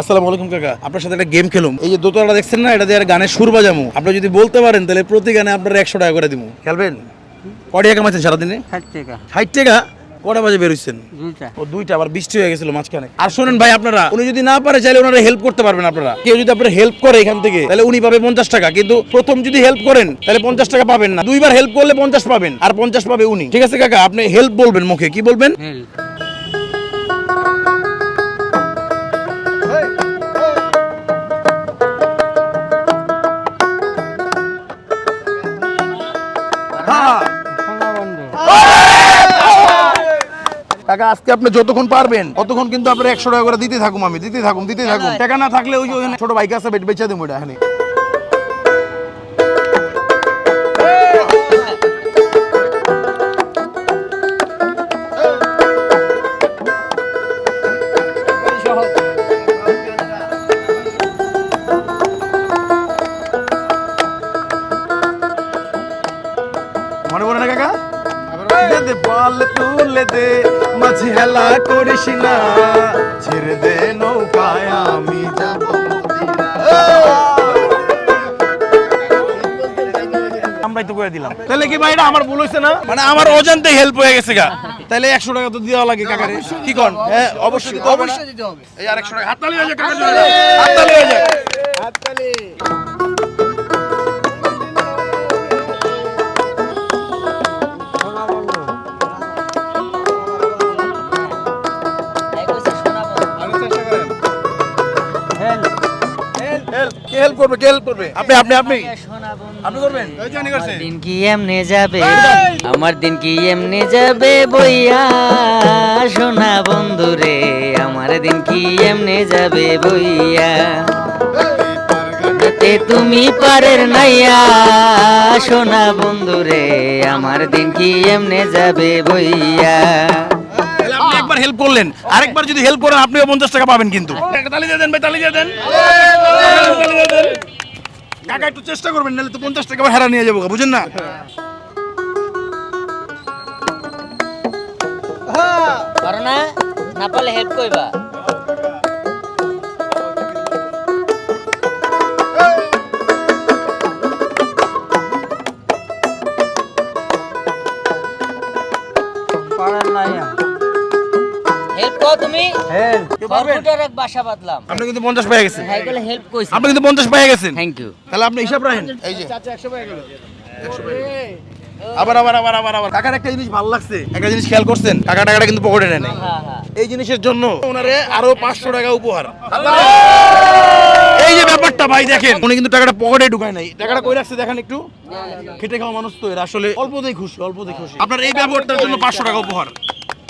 আসসালামু আলাইকুম কাকা। আপনার সাথে একটা গেম খেলুম। এই যে দোতলাটা দেখছেন না এটা দিয়ে আর গানের সুর বাজামু। আপনি যদি বলতে পারেন তাহলে প্রতি গানে আপনার একশো টাকা করে দিব খেলবেন? কয় টাকা কামাচ্ছেন সারাদিনে? ষাট টাকা। ষাট টাকা? কটা বাজে বেরোচ্ছেন দুইটা। ও দুইটা আবার বৃষ্টি হয়ে গেছিল মাঝখানে। আর শোনেন ভাই আপনারা। উনি যদি না পারে চাইলে ওনারা হেল্প করতে পারবেন আপনারা। কেউ যদি আপনার হেল্প করে এখান থেকে তাহলে উনি পাবে পঞ্চাশ টাকা। কিন্তু প্রথম যদি হেল্প করেন তাহলে পঞ্চাশ টাকা পাবেন না। দুইবার হেল্প করলে পঞ্চাশ পাবেন আর পঞ্চাশ পাবে উনি। ঠিক আছে কাকা? আপনি হেল্প বলবেন মুখে। কি বলবেন? টাকা আজকে আপনি যতক্ষণ পারবেন, ততক্ষণ কিন্তু আপনার একশো টাকা করে দিতে থাকুম আমি, দিতে থাকুন দিতে থাকুন টাকা না থাকলে ওই যে ছোট বাইক আছে বেচা দেবো এখানে। তুলে দে মাঝি হেলা করিস না। ছেড়ে দে নৌকায় আমি যাব আমরাই তো করে দিলাম। তাহলে কি ভাই আমার ভুল হয়েছে না? মানে আমার অজান্তে হেল্প হয়ে গেছে গা। তাহলে একশো টাকা তো দেওয়া লাগে কাকারে। কি কন? হ্যাঁ অবশ্যই অবশ্যই দিতে হবে। এই আর একশো টাকা। হাততালি হয়ে যায় কাকার হাততালি! হয়ে যায় সোনা কে হেল্প করবে? কে হেল্প করবে? আপনি আপনি আপনি। আপনি করবেন? ওই জানি করছে দিন কি এমনে যাবে? আমার দিন কি এমনে যাবে বইয়া? সোনা বন্ধু রে আমার দিন কি এমনে যাবে বইয়া? তে তুমি পারের নাইয়া সোনা বন্ধু রে আমার দিন কি এমনে যাবে বইয়া? হেল্প করলেন। আরেকবার যদি হেল্প করেন আপনিও পঞ্চাশ টাকা পাবেন কিন্তু। একটা তালি দিয়ে দেন ভাই তালি দিয়ে দেন। কাকা একটু চেষ্টা করবেন নাহলে তো পঞ্চাশ টাকা আবার হেরা নিয়ে যাব বুঝেন না? পারো না না পারলে হেল্প কইবা। হেল্প কও তুমি। হেল কম্পিউটার এক বাসা বাদলাম আপনি কিন্তু পঞ্চাশ পেয়ে গেছেন। হ্যাঁ গেলে হেল্প কইছি। আপনি কিন্তু পঞ্চাশ পেয়ে গেছেন। থ্যাংক ইউ তাহলে আপনি হিসাব রাখেন। এই যে। একশো পেয়ে গেল। আবার আবার আবার আবার আবার। কাকার একটা জিনিস ভালো লাগছে। একটা জিনিস খেয়াল করছেন? কাকা টাকাটা কিন্তু পকেটে নেয় নাই। হ্যাঁ হ্যাঁ। এই জিনিসের জন্য ওনারে আরও পাঁচশো টাকা উপহার। এই যে ব্যাপারটা ভাই দেখেন উনি কিন্তু টাকাটা পকেটে ঢুকায় নাই। টাকাটা কই রাখছে দেখেন একটু। খেটে খাওয়া মানুষ তো এরা। আসলে অল্পতেই খুশি অল্পতেই খুশি। আপনার এই ব্যবহারটার জন্য পাঁচশো টাকা উপহার।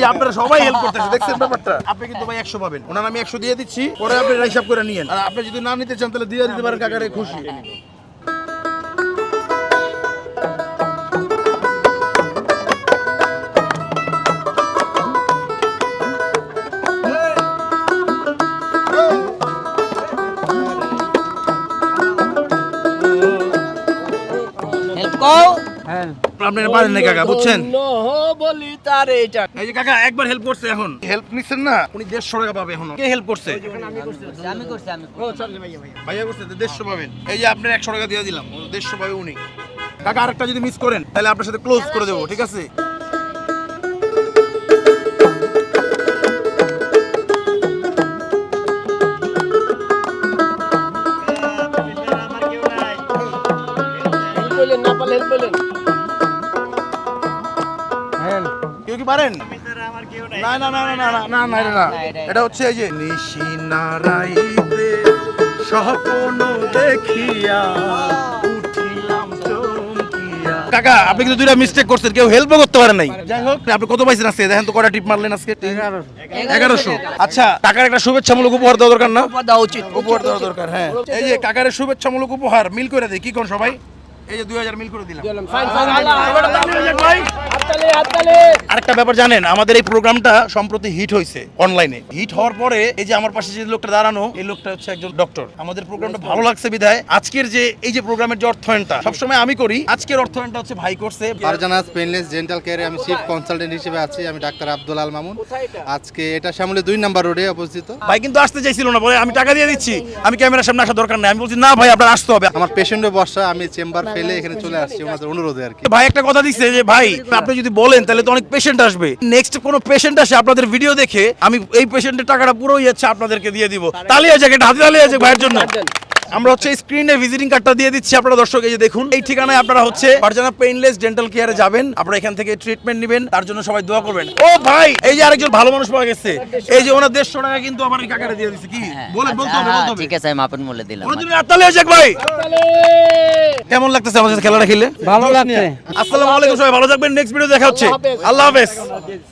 যে আপনারা সবাই হেল্প করতেছে দেখছেন ব্যাপারটা? আপনি কিন্তু ভাই একশো পাবেন। ওনার আমি একশো দিয়ে দিচ্ছি পরে আপনি হিসাব করে নিয়েন। আর আপনি যদি না নিতে চান তাহলে দিয়ে দিতে পারেন কাকারে খুশি। আপনারা পারেন না কাকা বুঝছেন? বলি তার এটা। এই যে কাকা একবার হেল্প করছে এখন। হেল্প নিচ্ছেন না? উনি দেড়শো টাকা পাবে এখন। কে হেল্প করছে? আমি করছি আমি ভাইয়া করছে তো দেড়শো পাবেন। এই যে আপনার একশো টাকা দিয়ে দিলাম ও দেড়শো পাবে উনি। কাকা আরেকটা যদি মিস করেন তাহলে আপনার সাথে ক্লোজ করে দেবো ঠিক আছে? হেল্প বলেন না পারেন? না না না না না না না না এটা হচ্ছে এই যে নিশি নারাইতে স্বপ্ন দেখিয়া কাকা আপনি কিন্তু দুইটা মিস্টেক করছেন কেউ হেল্পও করতে পারেন নাই। যাই হোক আপনি কত পাইছেন আজকে? দেখেন তো কয়টা টিপ মারলেন আজকে। এগারোশো। আচ্ছা কাকার একটা শুভেচ্ছামূলক উপহার দেওয়া দরকার না? দেওয়া উচিত উপহার দেওয়া দরকার হ্যাঁ। এই যে কাকারের শুভেচ্ছামূলক উপহার মিল করে দেয় কি কোন সবাই? এই যে দুই হাজার মিল করে দিলাম। আরেকটা ব্যাপার জানেন আমাদের এই প্রোগ্রামটা সম্প্রতি হিট হয়েছে অনলাইনে হিট হওয়ার পরে এই যে আমার পাশে যে লোকটা দাঁড়ানো এই লোকটা হচ্ছে একজন ডক্টর আমাদের প্রোগ্রামটা ভালো লাগছে বিধায়। আজকের যে এই যে প্রোগ্রামের যে অর্থায়নটা সবসময় আমি করি। আজকের অর্থায়নটা হচ্ছে ভাই করছে। ফারজানাস পেনলেস ডেন্টাল কেয়ারে আমি চিফ কনসালটেন্ট হিসেবে আছি। আমি ডাক্তার আব্দুল আল মামুন। আজকে এটা শ্যামলী দুই নাম্বার রোডে অবস্থিত। ভাই কিন্তু আসতে চাইছিল না বলে আমি টাকা দিয়ে দিচ্ছি। আমি ক্যামেরার সামনে আসার দরকার নাই। আমি বলছি না ভাই আপনার আসতে হবে। আমার পেশেন্টও বসা আমি চেম্বার ফেলে এখানে চলে আসছি ওনাদের অনুরোধে আর কি। ভাই একটা কথা দিচ্ছে যে ভাই আপনি যদি বলেন তাহলে তো অনেক পেশেন্ট আসবে। নেক্সট কোনো পেশেন্ট আসে আপনাদের ভিডিও দেখে আমি এই পেশেন্টের টাকাটা পুরোই যাচ্ছে আপনাদেরকে দিয়ে দিব। তালি আছে একটা হাতে তালি আছে ভাইয়ের জন্য। আমরা হচ্ছে স্ক্রিনে ভিজিটিং কার্ডটা দিয়ে দিচ্ছি আপনারা দর্শক এই যে দেখুন এই ঠিকানায় আপনারা হচ্ছে পারজানা পেইনলেস ডেন্টাল কেয়ারে যাবেন। আপনারা এখান থেকে ট্রিটমেন্ট নেবেন তার জন্য সবাই দোয়া করবেন। ও ভাই এই যে আরেকজন ভালো মানুষ পাওয়া গেছে। এই যে ওনার দেড়শো টাকা কিন্তু আমার এই কাকারে দিয়ে দিচ্ছে কি? বলে বলতে হবে বলতে হবে। ঠিক আছে আমি মাপের মূল্যে দিলাম। ওনার জন্য হাততালি আছে ভাই। কেমন লাগতেছে আমাদের সাথে খেলাটা খেলে ভালো লাগছে। আসসালামু আলাইকুম সবাই ভালো থাকবেন। নেক্সট ভিডিও দেখা হচ্ছে। আল্লাহ হাফেজ।